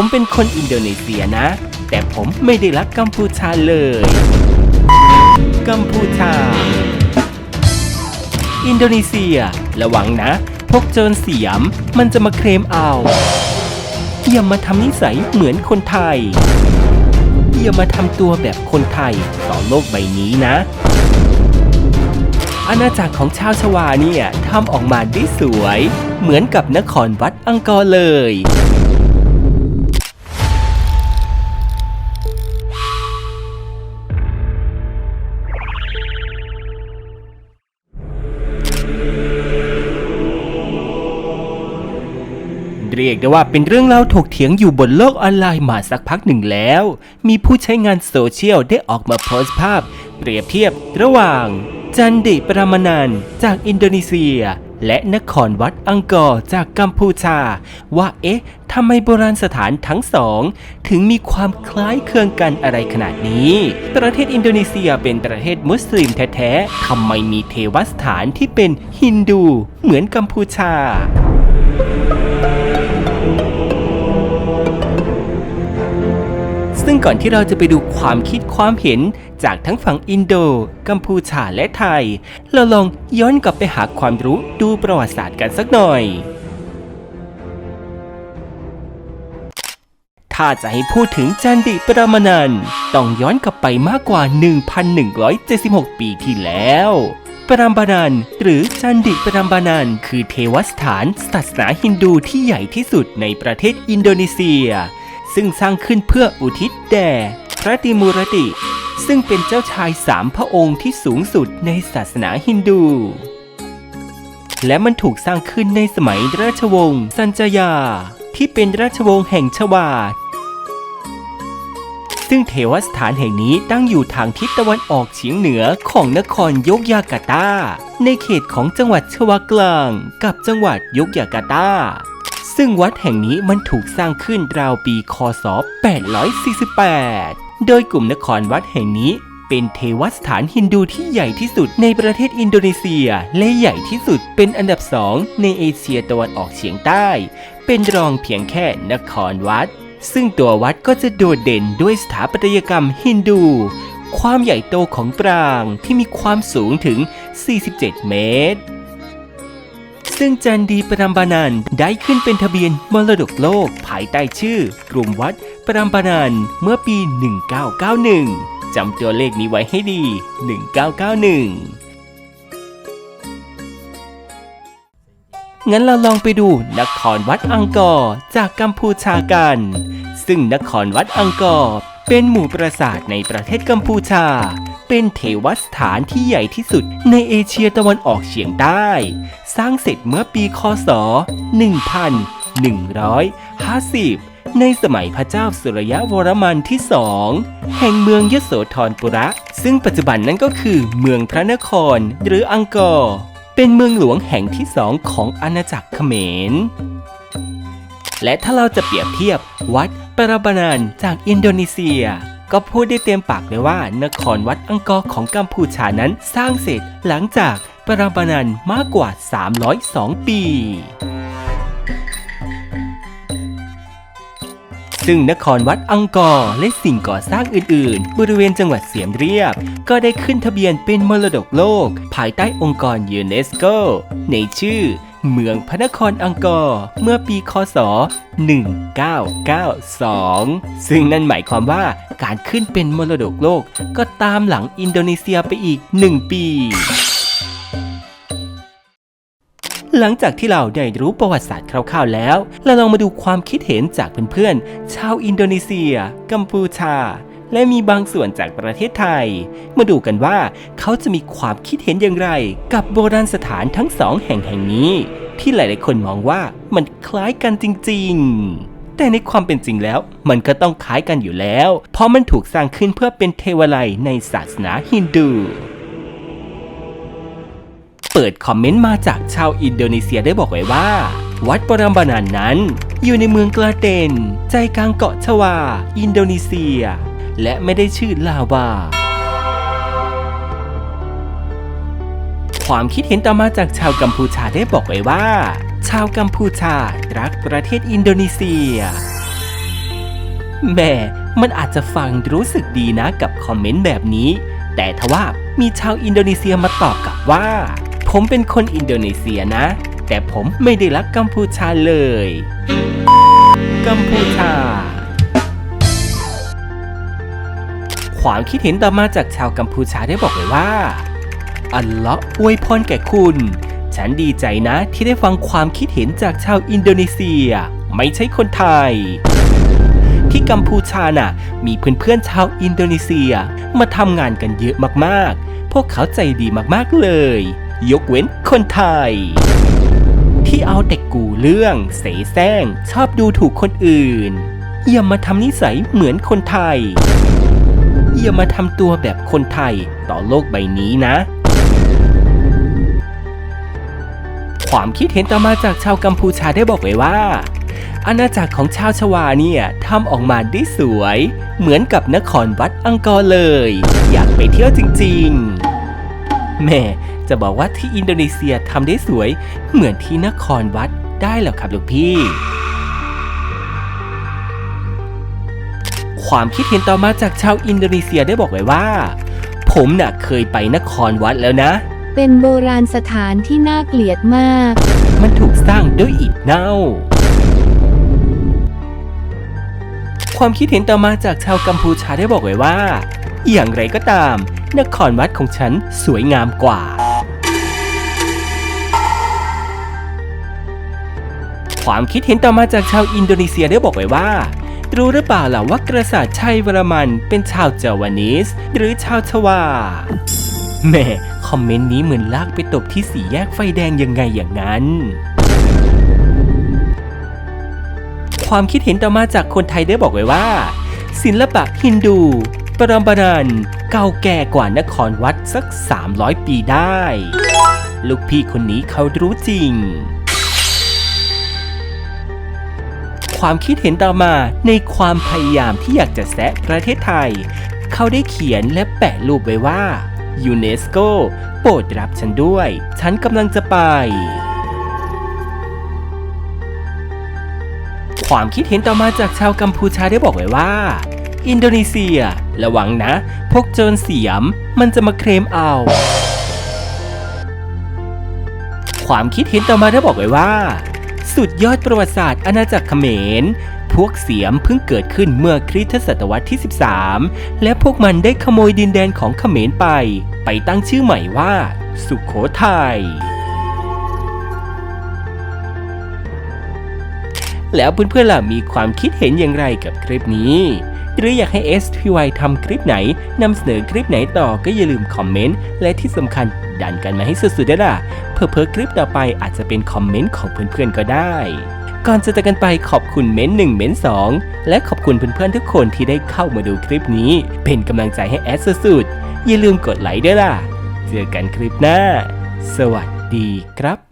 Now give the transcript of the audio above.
ผมเป็นคนอินโดนีเซียนะ แต่ผมไม่ได้รักกัมพูชาเลย กัมพูชา อินโดนีเซีย ระวังนะ พวกโจรเสียมมันจะมาเคลมเอา อย่ามาทำนิสัยเหมือนคนไทย อย่ามาทำตัวแบบคนไทยต่อโลกใบนี้นะอาณาจักรของชาวชวาเนี่ยทำออกมาได้สวย เหมือนกับนครวัดอังกอร์เลย เรียกได้ว่าเป็นเรื่องเล่าถกเถียงอยู่บนโลกออนไลน์มาสักพักหนึ่งแล้ว มีผู้ใช้งานโซเชียลได้ออกมาโพสต์ภาพ เปรียบเทียบระหว่าง จันดิปรามานันจากอินโดนีเซีย และนครวัดอังกอร์จากกัมพูชา ว่าเอ๊ะทำไมโบราณสถานทั้งสอง ถึงมีความคล้ายเคลึงกันอะไรขนาดนี้ ประเทศอินโดนีเซียเป็นประเทศมุสลิมแท้ๆทำไมมีเทวสถานที่เป็นฮินดู เหมือนกัมพูชา ซึ่งก่อนที่เราจะไปดูความคิดความเห็นจากทั้งฝั่งอินโด กัมพูชาและไทย เราลองย้อนกลับไปหาความรู้ดูประวัติศาสตร์กันสักหน่อยถ้าจะให้พูดถึงจันดิปรมานันต้องย้อนกลับไปมากกว่า 1,176 ปีที่แล้ว ปรามบานันหรือจันดิปรามบานันคือเทวสถานศาสนาฮินดูที่ใหญ่ที่สุดในประเทศอินโดนีเซีย ซึ่งสร้างขึ้นเพื่ออุทิศแด่พระติมูรติ ซึ่งเป็นเจ้าชายสามพระองค์ที่สูงสุดในศาสนาฮินดู และมันถูกสร้างขึ้นในสมัยราชวงศ์สันจยา ที่เป็นราชวงศ์แห่งชวาซึ่งเทวสถานแห่งนี้ตั้งอยู่ทางทิศตะวันออกเฉียงเหนือของนครยกยาการ์ตา ในเขตของจังหวัดชวากลาง กับจังหวัดยกยาการ์ตา ซึ่งวัดแห่งนี้มันถูกสร้างขึ้นราวปีคศ 848 โดยกลุ่มนครวัดแห่งนี้เป็นเทวสถานฮินดูที่ใหญ่ที่สุดในประเทศอินโดนีเซีย และใหญ่ที่สุดเป็นอันดับสองในเอเชียตะวันออกเฉียงใต้ เป็นรองเพียงแค่นครวัด ซึ่งตัววัดก็จะโดดเด่นด้วยสถาปัตยกรรมฮินดู ความใหญ่โตของปรางที่มีความสูงถึง 47 เมตร ซึ่งจันดีปรามบานันได้ขึ้นเป็นทะเบียนมรดกโลกภายใต้ชื่อกลุ่มวัดปรามบานันเมื่อปี 1991 จำตัวเลขนี้ไว้ให้ดี 1991งั้นเราลองไปดูนครวัดอังกอร์จากกัมพูชากัน ซึ่งนครวัดอังกอร์เป็นหมู่ปราสาทในประเทศกัมพูชา เป็นเทวสถานที่ใหญ่ที่สุดในเอเชียตะวันออกเฉียงใต้ สร้างเสร็จเมื่อปีคศ 1150 ในสมัยพระเจ้าสุรยวรมันที่สองแห่งเมืองยโสธรปุระ ซึ่งปัจจุบันนั้นก็คือเมืองพระนครหรืออังกอร์เป็นเมืองหลวงแห่งที่สองของอาณาจักรเขมร และถ้าเราจะเปรียบเทียบวัดปรบานันจากอินโดนีเซีย ก็พูดได้เต็มปากเลยว่านครวัดอังกอร์ของกัมพูชานั้นสร้างเสร็จหลังจาก ปราบานันมากกว่า 302 ปี ซึ่งนครวัดอังกอร์และสิ่งก่อสร้างอื่น ๆ บริเวณจังหวัดเสียมเรียบ ก็ได้ขึ้นทะเบียนเป็นมรดกโลก ภายใต้องค์กรยูเนสโกในชื่อเมืองพระนครอังกอร์เมื่อปีคศ 1992 ซึ่งนั่นหมายความว่าการขึ้นเป็นมรดกโลกก็ตามหลังอินโดนีเซียไปอีก 1 ปี หลังจากที่เราได้รู้ประวัติศาสตร์คร่าวๆแล้ว เราลองมาดูความคิดเห็นจากเพื่อนๆ ชาวอินโดนีเซีย กัมพูชา และมีบางส่วนจากประเทศไทย มาดูกันว่าเขาจะมีความคิดเห็นอย่างไร กับโบราณสถานทั้งสองแห่งแห่งนี้ ที่หลายๆคนมองว่ามันคล้ายกันจริง ๆแต่ในความเป็นจริงแล้วมันก็ต้องคล้ายกันอยู่แล้ว เพราะมันถูกสร้างขึ้นเพื่อเป็นเทวาลัยในศาสนาฮินดู เปิดคอมเมนต์มาจากชาวอินโดนีเซียได้บอกไว้ว่า วัดปรมบานันนั้น อยู่ในเมืองกลาเตน ใจกลางเกาะชวา อินโดนีเซีย และไม่ได้ชื่อลาวาความคิดเห็นต่อมาจากชาวกัมพูชาได้บอกไว้ว่า ชาวกัมพูชารักประเทศอินโดนีเซีย แม่มันอาจจะฟังรู้สึกดีนะกับคอมเมนต์แบบนี้ แต่ทว่ามีชาวอินโดนีเซียมาตอบกลับว่า ผมเป็นคนอินโดนีเซียนะ แต่ผมไม่ได้รักกัมพูชาเลย กัมพูชา ความคิดเห็นต่อมาจากชาวกัมพูชาได้บอกไว้ว่า อัลเลาะห์อวยพรแก่คุณ ฉันดีใจนะที่ได้ฟังความคิดเห็นจากชาวอินโดนีเซีย ไม่ใช่คนไทยที่กัมพูชาน่ะ มีเพื่อนๆชาวอินโดนีเซีย มาทำงานกันเยอะมากๆ พวกเขาใจดีมากๆเลย ยกเว้นคนไทย ที่เอาแต่กูเรื่อง เสแสร้ง ชอบดูถูกคนอื่น อย่ามาทำนิสัยเหมือนคนไทย อย่ามาทำตัวแบบคนไทยต่อโลกใบนี้นะ ความคิดเห็นต่อมาจากชาวกัมพูชาได้บอกไว้ว่าอาณาจักรของชาวชวาเนี่ยทำออกมาได้สวย เหมือนกับนครวัดอังกอร์เลย อยากไปเที่ยวจริงๆแม่ จะบอกว่าที่อินโดนีเซียทำได้สวย เหมือนที่นครวัดได้เหรอครับลูกพี่ ความคิดเห็นต่อมาจากชาวอินโดนีเซียได้บอกไว้ว่า ผมน่ะเคยไปนครวัดแล้วนะ เป็นโบราณสถานที่น่าเกลียดมาก มันถูกสร้างด้วยอิฐเน่าความคิดเห็นต่อมาจากชาวกัมพูชาได้บอกไว้ว่า อย่างไรก็ตาม นครวัดของฉันสวยงามกว่า ความคิดเห็นต่อมาจากชาวอินโดนีเซียได้บอกไว้ว่า รู้หรือเปล่าล่ะว่ากษัตริย์ชัยวรมันเป็นชาวเจาวานิส หรือชาวชวาแม่คอมเมนต์นี้เหมือนลากไปตบที่สี่แยกไฟแดงยังไงอย่างนั้น ความคิดเห็นต่อมาจากคนไทยได้บอกไว้ว่า ศิลปะฮินดู ปรมปรันเก่าแก่กว่านครวัดสัก 300 ปีได้ ลูกพี่คนนี้เขารู้จริง ความคิดเห็นต่อมาในความพยายามที่อยากจะแซะประเทศไทย เขาได้เขียนและแปะรูปไว้ว่ายูเนสโกโปรดรับฉันด้วย ฉันกำลังจะไป ความคิดเห็นต่อมาจากชาวกัมพูชาได้บอกไว้ว่า อินโดนีเซีย ระวังนะ พวกโจรเสียมมันจะมาเคลมเอา ความคิดเห็นต่อมาได้บอกไว้ว่า สุดยอดประวัติศาสตร์อาณาจักรเขมร พวกเสียมเพิ่งเกิดขึ้นเมื่อคริสตศตวรรษที่ 13 และพวกมันได้ขโมยดินแดนของเขมรไป ไปตั้งชื่อใหม่ว่า สุขโขทัย แล้วเพื่อนๆล่ะมีความคิดเห็นอย่างไรกับคลิปนี้ หรืออยากให้ SPY ทำคลิปไหนนำเสนอคลิปไหนต่อก็อย่าลืมคอมเมนต์ และที่สำคัญ ดันกันมาให้สุดๆด้วยล่ะ เพื่อๆคลิปต่อไปอาจจะเป็นคอมเมนต์ของเพื่อนๆก็ได้ ก่อนจะจากกันไปขอบคุณเม้นหนึ่งเม้นสองและขอบคุณเพื่อนๆทุกคนที่ได้เข้ามาดูคลิปนี้ เป็นกำลังใจให้แอดสุดๆอย่าลืมกดไลค์ด้วยล่ะ เจอกันคลิปหน้า สวัสดีครับ